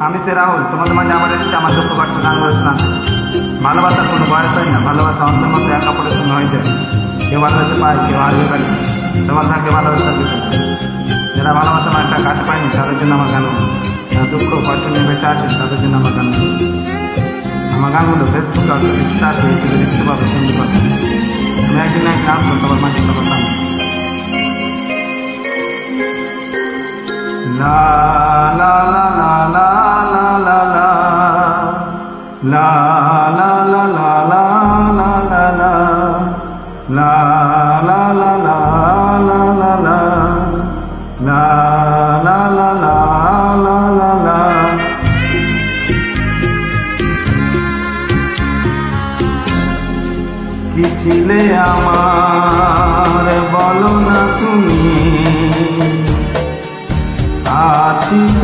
আমি সে রাহুল, তোমাদের মাঝে আবার এসেছি, আমার দুঃখ পাচ্ছ গানগুলো শোনাতে ভালোবাসার কোনো বয়স হয় না, ভালোবাসা অন্তর মধ্যে এক কাপড়ের সঙ্গে হয়ে যায়। কেউ ভালোবাসে পায়, কেউ হারবে পারে সবার থাকে ভালোবাসার বিষয় যারা ভালোবাসা আমার একটা কাছে পায়নি, তাদের জন্য আমার গান যারা দুঃখ, কষ্ট নিয়ে বেঁচে আছে, তাদের জন্য আমার গান আমার গানগুলো ফেসবুক আর ইনস্টা আছে দেখতে পাবো, শুনতে পাবো। আমি একদিন একদিন আসব সবার মাঝে সবার সামনে। কি ছিলে আমার? বলো না তুমি।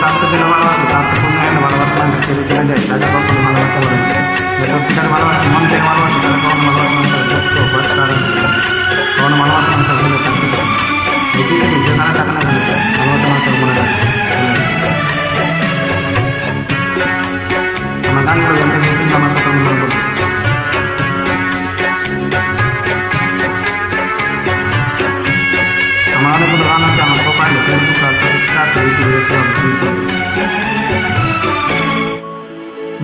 জানলে স্বাস্থ্য যেন ভালোবাসে স্বাস্থ্যপূর্ণ হলে ভালোবাসা ছেড়ে চলে যায় তাদের কখনো ভালোবাসা বলে। যে সত্যিকার ভালোবাসে মন থেকে ভালোবাসে তাদের কখনো ভালোবাসা মানুষের কখনো ভালোবাসা মানুষের ভুলে থাকবে না। এই পৃথিবী যেখানে থাকে না ভালোবাসা মানুষের মনে থাকে আমার গানগুলো জানতে গিয়ে শুনলে আমার কথা মনে করবে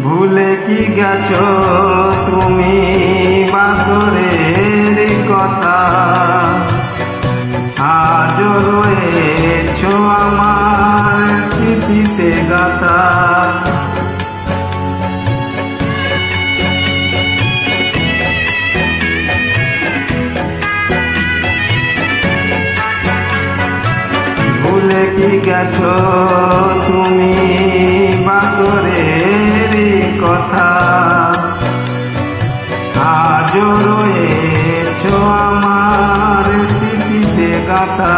ভুলে কি গেছ তুমি বাসরের কথা? আজ রয়েছো কি গেছো তুমি বাসরের কথা। আজ রয়েছো আমার স্মৃতিতে গাথা।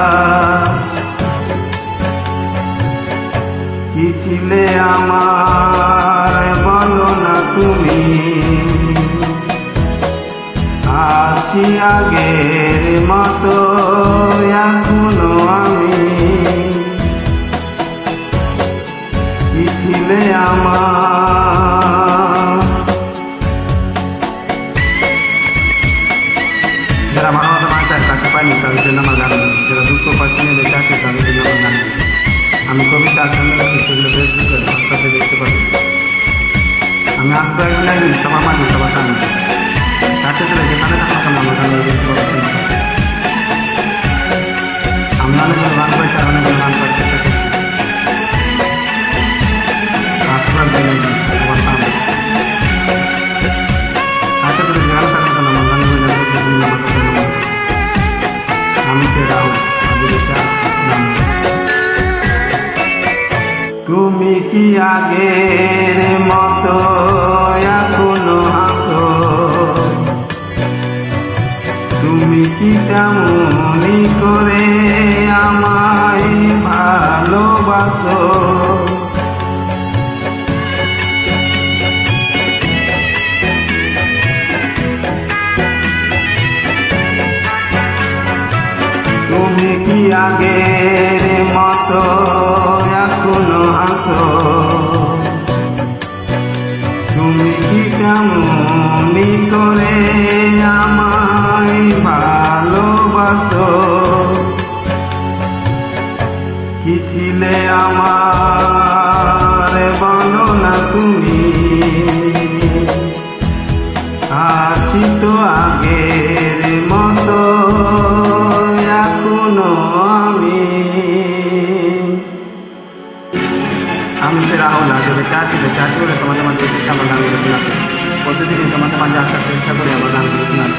কি ছিলে আমার বলো না তুমি? আছি আগের মতো এখনও আমি। ছিলে আমার যারা ভালোবাসা মানুষের কাছে পায়নি তাদের জন্য আমার গান যারা দুঃখ পাচ্ছে নিয়ে বেঁচে আছে তাদের জন্য আমার গান আমি কবিতা আসলে সেগুলো ফেসবুকে হোয়াটসঅ্যাপে দেখতে পারি আমি আসব একদিন একদিন সবার মাঝে সবার সামনে তুমি কি আগের মতো এখনও হাসো তুমি কি তেমনি করে আমায় ভালোবাসো? তুমি কি আগের মতো এখনও আসো তুমি কি কেমনি করে আমায় ভালোবাসো? কি ছিলে আমার বলো না তুমি? আছি তো আগের তোমাদের মাঝে এসেছে আমার গান গাইছিলাম প্রতিদিনই তোমাদের মাঝে আসার চেষ্টা করে আমার গান গাইছিলাম